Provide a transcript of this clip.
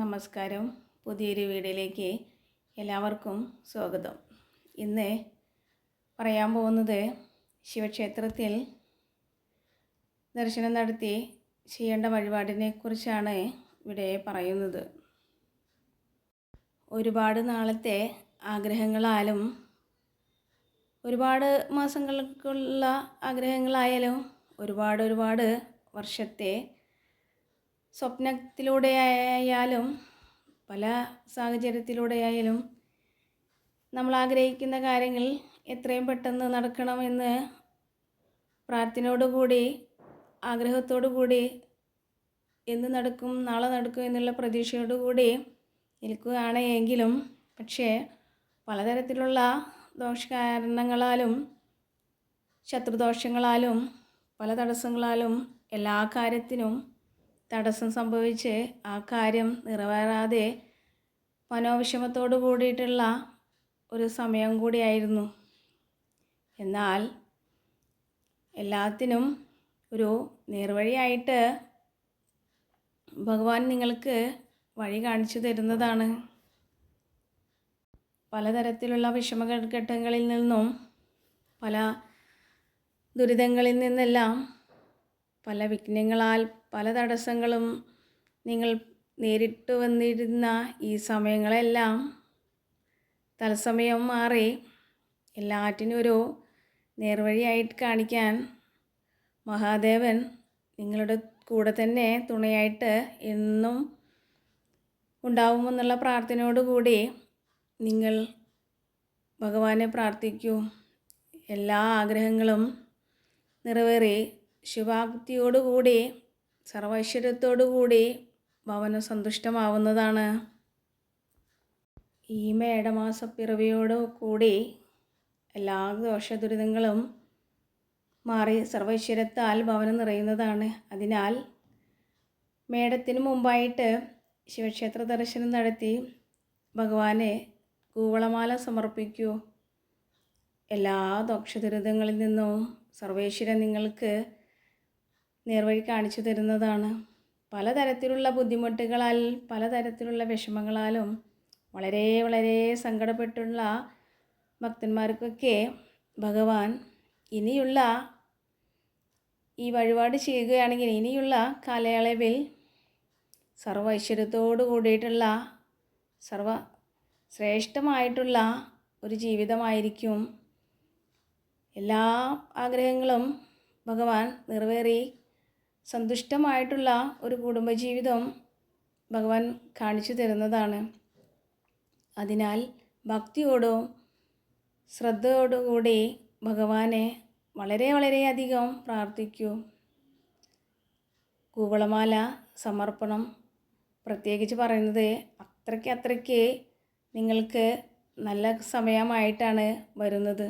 നമസ്കാരം. പുതിയൊരു വീഡിയോയിലേക്ക് എല്ലാവർക്കും സ്വാഗതം. ഇന്ന് പറയാൻ പോകുന്നത് ശിവക്ഷേത്രത്തിൽ ദർശനം നടത്തി ചെയ്യേണ്ട വഴിപാടിനെ കുറിച്ചാണ് ഇവിടെ പറയുന്നത്. ഒരുപാട് നാളത്തെ ആഗ്രഹങ്ങളാലും ഒരുപാട് മാസങ്ങൾക്കുള്ള ആഗ്രഹങ്ങളായാലും ഒരുപാട് ഒരുപാട് വർഷത്തെ സ്വപ്നത്തിലൂടെയായാലും പല സാഹചര്യത്തിലൂടെയായാലും നമ്മൾ ആഗ്രഹിക്കുന്ന കാര്യങ്ങൾ എത്രയും പെട്ടെന്ന് നടക്കണമെന്ന് പ്രാർത്ഥനയോടുകൂടി ആഗ്രഹത്തോടു കൂടി എന്ന് നടക്കും നാളെ നടക്കും എന്നുള്ള പ്രതീക്ഷയോടുകൂടി നിൽക്കുകയാണ് എങ്കിലും പക്ഷേ പലതരത്തിലുള്ള ദോഷകാരണങ്ങളാലും ശത്രുദോഷങ്ങളാലും പല തടസ്സങ്ങളാലും എല്ലാ കാര്യത്തിനും തടസ്സം സംഭവിച്ച് ആ കാര്യം നിറവേറാതെ മനോവിഷമത്തോടു കൂടിയിട്ടുള്ള ഒരു സമയം കൂടിയായിരുന്നു. എന്നാൽ എല്ലാത്തിനും ഒരു നേർവഴിയായിട്ട് ഭഗവാൻ നിങ്ങൾക്ക് വഴി കാണിച്ചു തരുന്നതാണ്. പലതരത്തിലുള്ള വിഷമഘട്ടങ്ങളിൽ നിന്നും പല ദുരിതങ്ങളിൽ നിന്നെല്ലാം പല വിഘ്നങ്ങളാൽ പല തടസ്സങ്ങളും നിങ്ങൾ നേരിട്ട് വന്നിരുന്ന ഈ സമയങ്ങളെല്ലാം തത്സമയം മാറി എല്ലാറ്റിനും ഒരു നേർവഴിയായിട്ട് കാണിക്കാൻ മഹാദേവൻ നിങ്ങളുടെ കൂടെ തന്നെ തുണയായിട്ട് എന്നും ഉണ്ടാവുമെന്നുള്ള പ്രാർത്ഥനയോടുകൂടി നിങ്ങൾ ഭഗവാനെ പ്രാർത്ഥിക്കൂ. എല്ലാ ആഗ്രഹങ്ങളും നിറവേറി ശുഭാപ്തിയോടുകൂടി സർവൈശ്വര്യത്തോടുകൂടി ഭവനം സന്തുഷ്ടമാവുന്നതാണ് ഈ മേടമാസപ്പിറവിയോട് കൂടി എല്ലാ ദോഷദുരിതങ്ങളും മാറി സർവൈശ്വര്യത്താൽ ഭവനം നിറയുന്നതാണ്. അതിനാൽ മേടത്തിന് മുമ്പായിട്ട് ശിവക്ഷേത്ര ദർശനം നടത്തി ഭഗവാനെ കൂവളമാല സമർപ്പിക്കൂ. എല്ലാ ദോഷദുരിതങ്ങളിൽ നിന്നും സർവേശ്വരൻ നിങ്ങൾക്ക് നേർവഴി കാണിച്ചു തരുന്നതാണ്. പലതരത്തിലുള്ള ബുദ്ധിമുട്ടുകളാൽ പലതരത്തിലുള്ള വിഷമങ്ങളാലും വളരെ വളരെ സങ്കടപ്പെട്ടുള്ള ഭക്തന്മാർക്കൊക്കെ ഭഗവാൻ ഇനിയുള്ള ഈ വഴിപാട് ചെയ്യുകയാണെങ്കിൽ ഇനിയുള്ള കാലയളവിൽ സർവ ഐശ്വര്യത്തോടു കൂടിയിട്ടുള്ള സർവ ശ്രേഷ്ഠമായിട്ടുള്ള ഒരു ജീവിതമായിരിക്കും. എല്ലാ ആഗ്രഹങ്ങളും ഭഗവാൻ നിറവേറി സന്തുഷ്ടമായിട്ടുള്ള ഒരു കുടുംബജീവിതം ഭഗവാൻ കാണിച്ചു തരുന്നതാണ്. അതിനാൽ ഭക്തിയോടും ശ്രദ്ധയോടുകൂടി ഭഗവാനെ വളരെ വളരെയധികം പ്രാർത്ഥിക്കൂ. കൂവളമാല സമർപ്പണം. പ്രത്യേകിച്ച് പറയുന്നത് അത്രയ്ക്ക് അത്രയ്ക്ക് നിങ്ങൾക്ക് നല്ല സമയമായിട്ടാണ് വരുന്നത്.